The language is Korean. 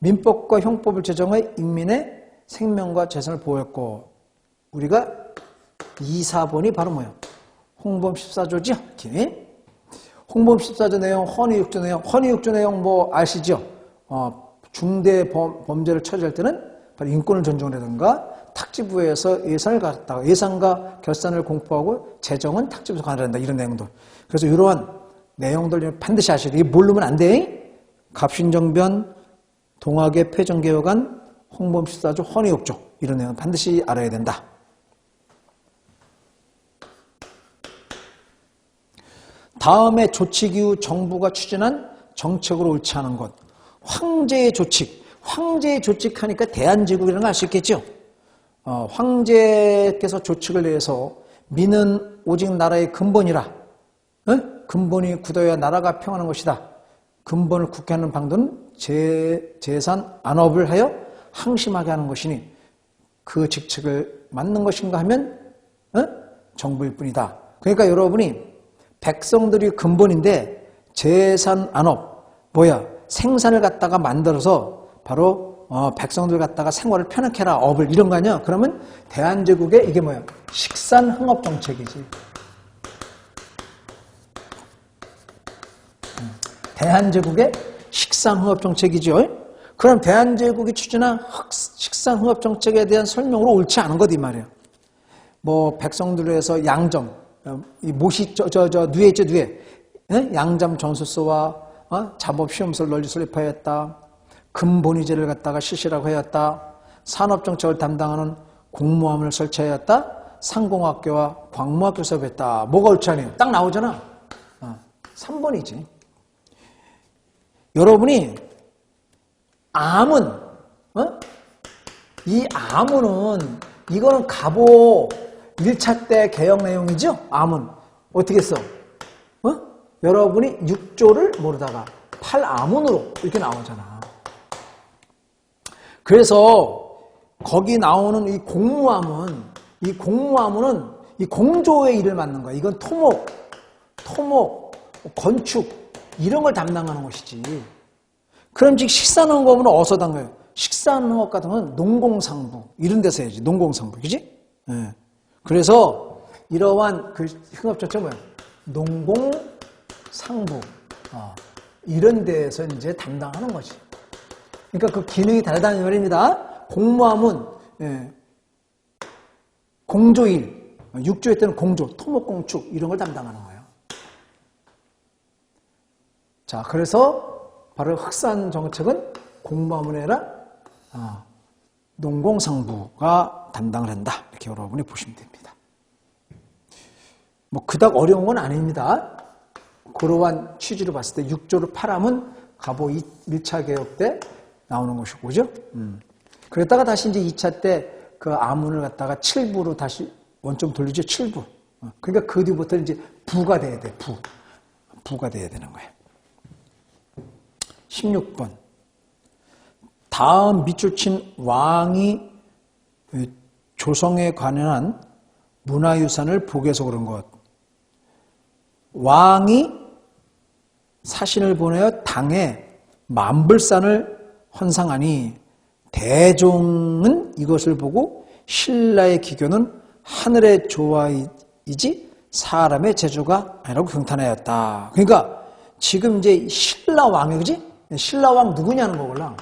민법과 형법을 제정해 인민의 생명과 재산을 보호했고 우리가 2, 4번이 바로 뭐야? 홍범 14조죠? 이렇게. 홍범 14조 내용, 헌의 6조 내용, 헌의 6조 내용 뭐 아시죠? 어, 중대 범, 범죄를 처리할 때는 바로 인권을 존중하든가 탁지부에서 예산을 갖다가 예산과 결산을 공포하고 재정은 탁지부에서 관할한다 이런 내용들. 그래서 이러한 내용들 반드시 아셔야 돼. 이게 모르면 안 돼. 갑신정변, 동학의 폐정개혁안, 홍범 14조, 헌의 6조 이런 내용 반드시 알아야 된다. 다음에 조칙 이후 정부가 추진한 정책으로 옳지 않은 것. 황제의 조칙. 황제의 조칙 하니까 대한제국이라는 거알수 있겠죠? 어, 황제께서 조칙을 내서 민은 오직 나라의 근본이라. 어? 근본이 굳어야 나라가 평안한 것이다. 근본을 굳게 하는 방도는 재, 재산 안업을 하여 항심하게 하는 것이니 그 직책을 맞는 것인가 하면 어? 정부일 뿐이다. 그러니까 여러분이 백성들이 근본인데 재산 안업 뭐야 생산을 갖다가 만들어서 바로 어, 백성들 갖다가 생활을 편하게 해라 업을 이런 거 아니야 그러면 대한제국의 이게 뭐야 식산 흥업 정책이지 대한제국의 식산흥업 정책이죠 그럼 대한제국이 추진한 식산흥업 정책에 대한 설명으로 옳지 않은 것 이 말이에요 뭐 백성들에서 양점 어, 이 모시 저저 저, 있죠 뉘에 예? 양잠 전수소와 어? 자법 시험서를 널리 설립하였다. 근본위제를 갖다가 실시라고 하였다. 산업정책을 담당하는 공무원을 설치하였다. 상공학교와 광무학교 수업했다. 뭐가 옳지 않아요? 딱 나오잖아. 어, 3번이지. 여러분이 암은 어? 이 암은 이거는 갑오 1차 때 개혁 내용이죠? 암은. 어떻게 써? 어? 여러분이 6조를 모르다가 8암문으로 이렇게 나오잖아. 그래서 거기 나오는 이 공무암은, 이 공무암은 이 공조의 일을 맡는 거야. 이건 토목, 토목, 건축, 이런 걸 담당하는 것이지. 그럼 즉 식사농업은 어디서 담가요? 식사농업 같은 건 농공상부, 이런 데서 해야지. 농공상부, 그지? 네. 그래서 이러한 그 흥업조차 뭐야? 농공 상부 어, 이런 데서 이제 담당하는 거지. 그러니까 그 기능이 다르다는 말입니다. 공무함은 예, 공조일, 육조에 때는 공조, 토목공축 이런 걸 담당하는 거예요. 자, 그래서 바로 흑산 정책은 아니라 어, 농공상부가 담당을 한다. 이렇게 여러분이 보시면 됩니다. 뭐 그닥 어려운 건 아닙니다. 그러한 취지로 봤을 때 6조를 8함은 가보 1차 개혁 때 나오는 것이고, 그죠? 음. 그랬다가 다시 이제 2차 때 그 아문을 갖다가 7부로 다시 원점 돌리죠, 7부. 어. 그러니까 그 뒤부터 이제 부가 돼야 돼, 부. 부가 돼야 되는 거예요. 16번. 다음 밑줄 친 왕이 조성에 관련한 문화유산을 복에서 그런 것. 왕이 사신을 보내어 당에 만불산을 헌상하니 대종은 이것을 보고 신라의 기교는 하늘의 조화이지 사람의 제조가 아니라고 경탄하였다. 그러니까 지금 이제 신라 왕이 그지? 신라 왕 누구냐는 거구나.